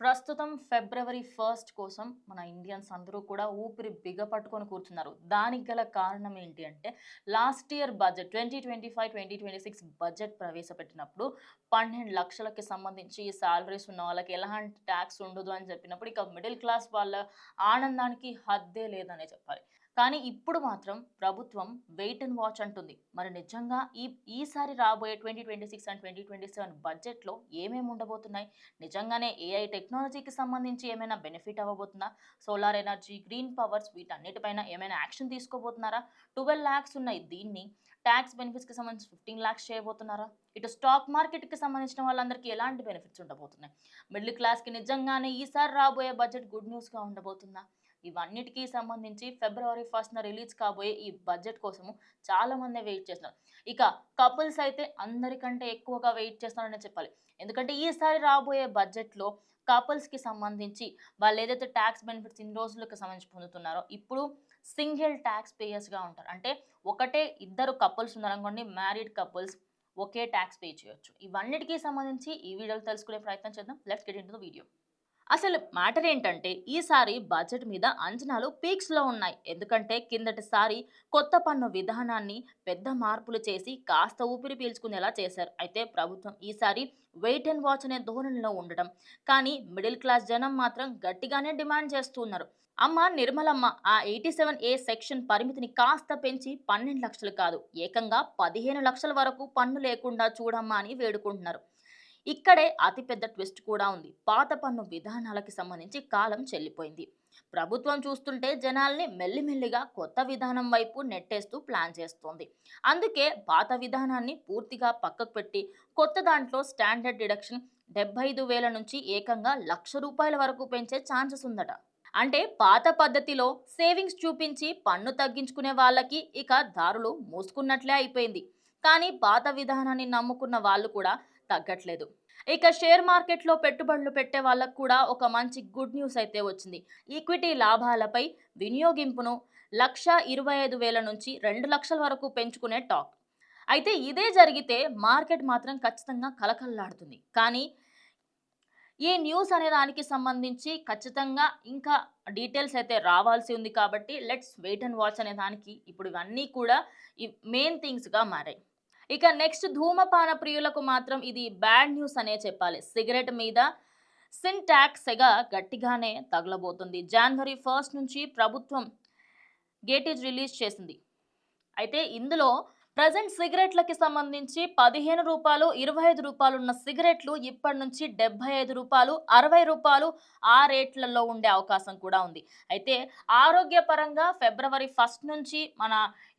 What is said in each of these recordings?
ప్రస్తుతం ఫిబ్రవరి ఫస్ట్ కోసం మన ఇండియన్స్ అందరూ కూడా ఊపిరి బిగపట్టుకొని కూర్చున్నారు. దానికి గల కారణం ఏంటి అంటే last year budget twenty twenty five twenty twenty six budget ప్రవేశపెట్టినప్పుడు పన్నెండు లక్షలకి సంబంధించి సాలరీస్ ఉన్న వాళ్ళకి ఎలాంటి ట్యాక్స్ ఉండదు అని చెప్పినప్పుడు ఇక మిడిల్ క్లాస్ వాళ్ళ ఆనందానికి హద్దే లేదనే చెప్పాలి. కానీ ఇప్పుడు మాత్రం ప్రభుత్వం వెయిట్ అండ్ వాచ్ అంటుంది. మరి నిజంగా ఈ ఈసారి రాబోయే twenty twenty six and twenty twenty seven బడ్జెట్లో ఏమేమి ఉండబోతున్నాయి? నిజంగానే ఏఐ టెక్నాలజీకి సంబంధించి ఏమైనా బెనిఫిట్ అవ్వబోతుందా? సోలార్ ఎనర్జీ గ్రీన్ పవర్స్ వీటన్నిటిపైన ఏమైనా యాక్షన్ తీసుకోబోతున్నారా? ట్వెల్వ్ ల్యాక్స్ ఉన్నాయి. దీన్ని ట్యాక్స్ బెనిఫిట్స్కి సంబంధించి ఫిఫ్టీన్ ల్యాక్స్ చేయబోతున్నారా? ఇటు స్టాక్ మార్కెట్కి సంబంధించిన వాళ్ళందరికీ ఎలాంటి బెనిఫిట్స్ ఉండబోతున్నాయి? మిడిల్ క్లాస్కి నిజంగానే ఈసారి రాబోయే బడ్జెట్ గుడ్ న్యూస్గా ఉండబోతుందా? ఇవన్నిటికీ సంబంధించి ఫిబ్రవరి ఫస్ట్న రిలీజ్ కాబోయే ఈ బడ్జెట్ కోసము చాలా మంది వెయిట్ చేస్తున్నారు. ఇక కపుల్స్ అయితే అందరికంటే ఎక్కువగా వెయిట్ చేస్తున్నారని చెప్పాలి. ఎందుకంటే ఈసారి రాబోయే బడ్జెట్లో కపుల్స్కి సంబంధించి వాళ్ళు ఏదైతే ట్యాక్స్ బెనిఫిట్స్ ఇన్ని రోజులకు సంబంధించి పొందుతున్నారో ఇప్పుడు సింగిల్ ట్యాక్స్ పేయర్స్గా ఉంటారు. అంటే ఒకటే ఇద్దరు కపుల్స్ ఉన్నారనుకోండి మ్యారీడ్ కపుల్స్ ఒకే ట్యాక్స్ పే చేయొచ్చు. ఇవన్నిటికీ సంబంధించి ఈ వీడియోలో తెలుసుకునే ప్రయత్నం చేద్దాం. Let's get into video. అసలు మ్యాటర్ ఏంటంటే ఈసారి బడ్జెట్ మీద అంచనాలు పీక్స్లో ఉన్నాయి. ఎందుకంటే కిందటిసారి కొత్త పన్ను విధానాన్ని పెద్ద మార్పులు చేసి కాస్త ఊపిరి పీల్చుకునేలా చేశారు. అయితే ప్రభుత్వం ఈసారి వెయిట్ అండ్ వాచ్ అనే ధోరణిలో ఉండడం. కానీ మిడిల్ క్లాస్ జనం మాత్రం గట్టిగానే డిమాండ్ చేస్తున్నారు. అమ్మ నిర్మలమ్మ ఆ ఎయిటీ సెవెన్ ఏ సెక్షన్ పరిమితిని కాస్త పెంచి పన్నెండు లక్షలు కాదు ఏకంగా పదిహేను లక్షల వరకు పన్ను లేకుండా చూడమ్మా అని వేడుకుంటున్నారు. ఇక్కడే అతిపెద్ద ట్విస్ట్ కూడా ఉంది. పాత పన్ను విధానాలకి సంబంధించి కాలం చెల్లిపోయింది. ప్రభుత్వం చూస్తుంటే జనాల్ని మెల్లిమెల్లిగా కొత్త విధానం వైపు నెట్టేస్తూ ప్లాన్ చేస్తోంది. అందుకే పాత విధానాన్ని పూర్తిగా పక్కకు పెట్టి కొత్త దాంట్లో స్టాండర్డ్ డిడక్షన్ డెబ్బై ఐదు వేల నుంచి ఏకంగా లక్ష రూపాయల వరకు పెంచే ఛాన్సెస్ ఉందట. అంటే పాత పద్ధతిలో సేవింగ్స్ చూపించి పన్ను తగ్గించుకునే వాళ్ళకి ఇక దారులు మూసుకున్నట్లే అయిపోయింది. కానీ పాత విధానాన్ని నమ్ముకున్న వాళ్ళు కూడా తగ్గట్లేదు. ఇక షేర్ మార్కెట్లో పెట్టుబడులు పెట్టే వాళ్ళకు కూడా ఒక మంచి గుడ్ న్యూస్ అయితే వచ్చింది. ఈక్విటీ లాభాలపై వినియోగింపును లక్ష ఇరవై ఐదు వేల నుంచి రెండు లక్షల వరకు పెంచుకునే టాక్. అయితే ఇదే జరిగితే మార్కెట్ మాత్రం ఖచ్చితంగా కలకల్లాడుతుంది కానీ ఈ న్యూస్ అనే దానికి సంబంధించి ఖచ్చితంగా ఇంకా డీటెయిల్స్ అయితే రావాల్సి ఉంది కాబట్టి లెట్స్ వెయిట్ అండ్ వాచ్ అనే దానికి ఇప్పుడు ఇవన్నీ కూడా ఈ మెయిన్ థింగ్స్గా మారాయి. ఇక నెక్స్ట్ ధూమపాన ప్రియులకు మాత్రం ఇది బ్యాడ్ న్యూస్ అనే చెప్పాలి. సిగరెట్ మీద సిన్టాక్స్గా సెగ గట్టిగానే తగలబోతుంది. జనవరి ఫస్ట్ నుంచి ప్రభుత్వం గేటేజ్ రిలీజ్ చేసింది. అయితే ఇందులో ప్రజెంట్ సిగరెట్లకి సంబంధించి పదిహేను రూపాయలు ఇరవై ఐదు రూపాయలు ఉన్న సిగరెట్లు ఇప్పటి నుంచి డెబ్బై ఐదు రూపాయలు అరవై రూపాయలు ఆ రేట్లలో ఉండే అవకాశం కూడా ఉంది. అయితే ఆరోగ్యపరంగా ఫిబ్రవరి ఫస్ట్ నుంచి మన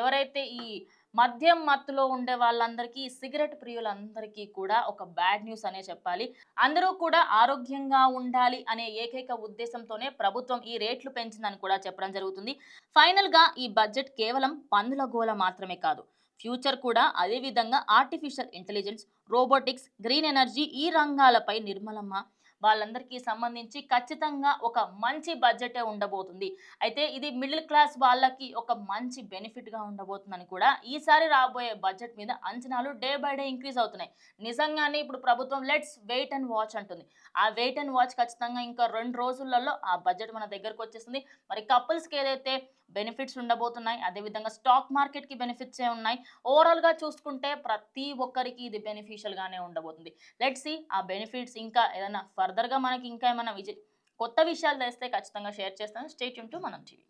ఎవరైతే ఈ మద్యం మత్తులో ఉండే వాళ్ళందరికీ సిగరెట్ ప్రియులందరికీ కూడా ఒక బ్యాడ్ న్యూస్ అనే చెప్పాలి. అందరూ కూడా ఆరోగ్యంగా ఉండాలి అనే ఏకైక ఉద్దేశంతోనే ప్రభుత్వం ఈ రేట్లు పెంచిందని కూడా చెప్పడం జరుగుతుంది. ఫైనల్గా ఈ బడ్జెట్ కేవలం పన్నుల గోల మాత్రమే కాదు. ఫ్యూచర్ కూడా అదేవిధంగా artificial intelligence robotics green energy ఈ రంగాలపై నిర్మలమ్మ వాళ్ళందరికీ సంబంధించి ఖచ్చితంగా ఒక మంచి బడ్జెటే ఉండబోతుంది. అయితే ఇది మిడిల్ క్లాస్ వాళ్ళకి ఒక మంచి బెనిఫిట్గా ఉండబోతుందని కూడా ఈసారి రాబోయే బడ్జెట్ మీద అంచనాలు డే బై డే ఇంక్రీజ్ అవుతున్నాయి. నిజంగానే ఇప్పుడు ప్రభుత్వం లెట్స్ వెయిట్ అండ్ వాచ్ అంటుంది. ఆ వెయిట్ అండ్ వాచ్ ఖచ్చితంగా ఇంకా రెండు రోజులలో ఆ బడ్జెట్ మన దగ్గరకు వచ్చేస్తుంది మరి కపుల్స్కి ఏదైతే బెనిఫిట్స్ ఉండబోతున్నాయి అదేవిధంగా స్టాక్ మార్కెట్కి బెనిఫిట్స్ ఏ ఉన్నాయి. ఓవరాల్గా చూసుకుంటే ప్రతి ఒక్కరికి ఇది బెనిఫిషియల్గానే ఉండబోతుంది. లెట్స్ సి ఆ బెనిఫిట్స్ ఇంకా ఏదైనా ఫర్ ఫర్దర్గా మనకి ఇంకా ఏమైనా విజయ్ కొత్త విషయాలు తెలిస్తే ఖచ్చితంగా షేర్ చేస్తాను. Stay tuned to Manam TV.